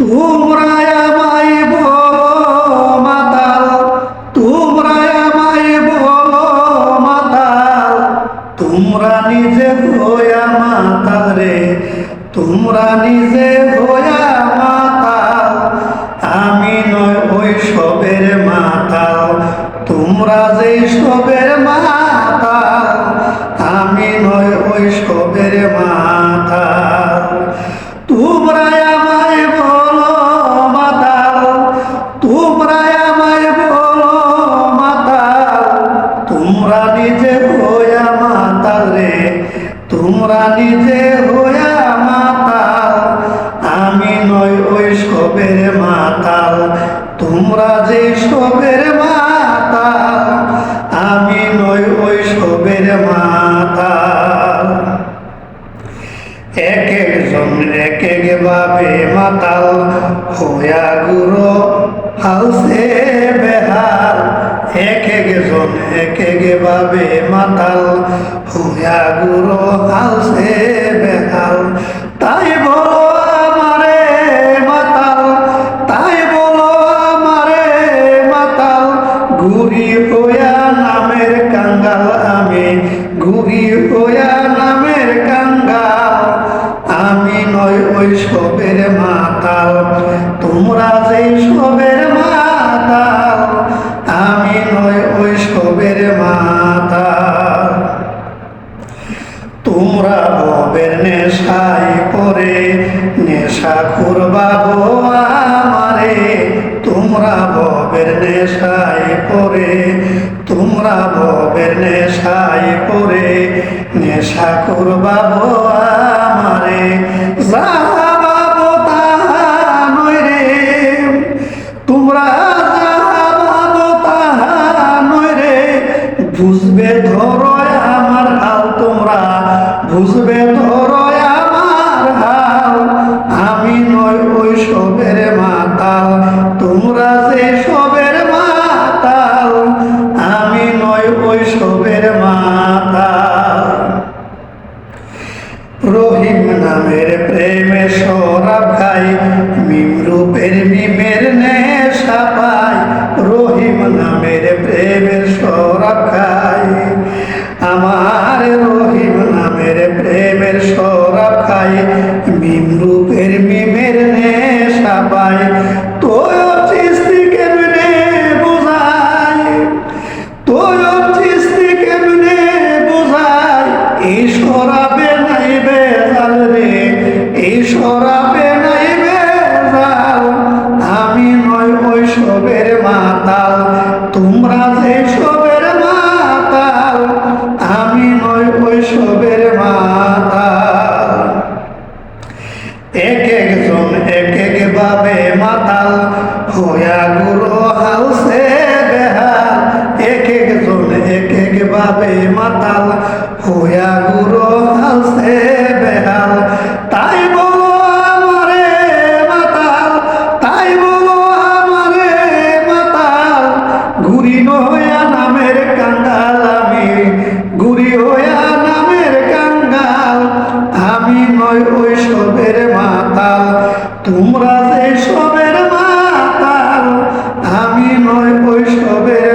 তোমরা আমায় মাতাল তোমরা আমায় মাতাল তোমরা নিজে হইয়া মাতাল রে, তোমরা নিজে হইয়া মাতাল। আমি নয় ওই সবের মাতাল, তোমরা যে সবের মাতাল। আমি নয় ওই সবের মাতাল। তোমরা নিজে হইয়া মাতাল, আমি নয় ওই সবের মাতাল। তোমরা যে সবের মাতাল, আমি নয় ওই সবের মাতাল। এক একজন, এক এক মাতাল, হইয়া গুরু হাউসে বেহাল। এক মাতাল হুয়া গুরু হাউসে বেহাল। তাই বলো আমারে মাতাল, তাই বলো আমারে মাতাল। ঘুরি হইয়া নামের কাঙ্গাল ভবের নেশায় পরে নেশা করবা গো আমারে। তোমরা ভবের নেশায় পরে তোমরা ভবের নেশায় পরে নেশা করবা গো আমারে। রে। বুঝবে ধরো আমার হাল তোমরা, বুঝবে তোমরা যে সবের মাতাল, আমি নয় ওই সবের মাতাল। রহিম নামের প্রেমে সরাব খাই মিম রূপের মিমের সবের মাতাল এক একজন, এক এক ভাবে মাতাল হইয়া গুরু হাউসে বেহাল। এক একজন, এক এক ভাবে মাতাল। হইয়া গুরু হাউসে বেহাল। তাই ঘুরি হইয়া নয় ওই সবের মাতাল। তোমরা যে সবের মাতাল আমি নয় ওই সবের